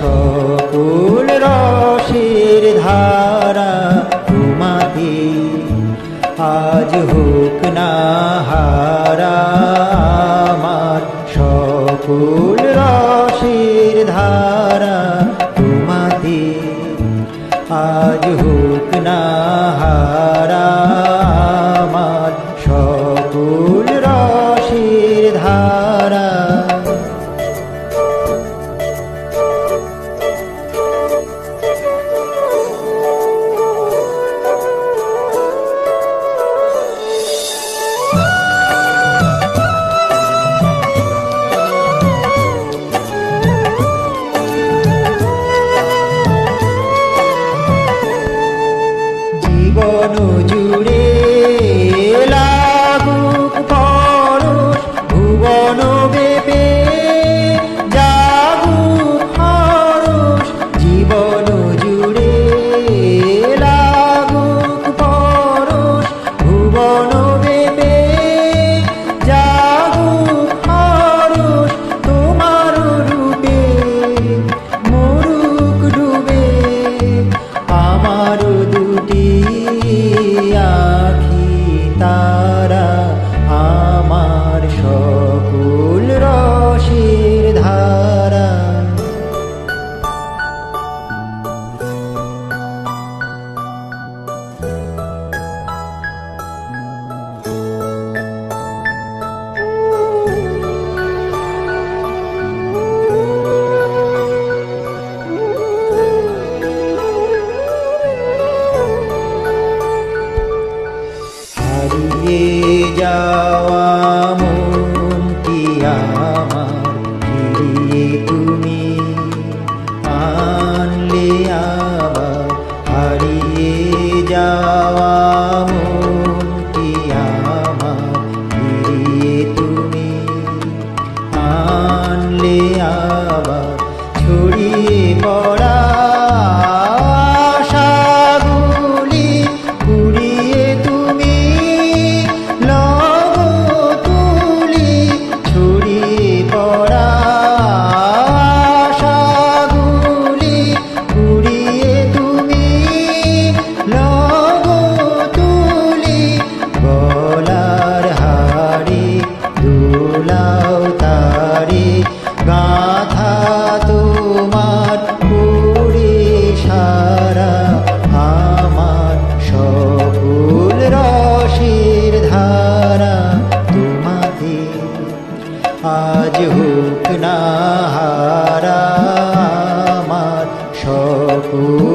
সকল রসের ধারা তোমাতে আজ হোক না হারা। আমার সকল রসের ধারা তোমাতে আজ হোক না যাওয়া মনটি আমার ফিরিয়ে তুমি। আনলে আবার হারিয়ে যাওয়া মনটি আমার ফিরিয়ে তুমি। আনলে আজ হোক না হারা আমার সকল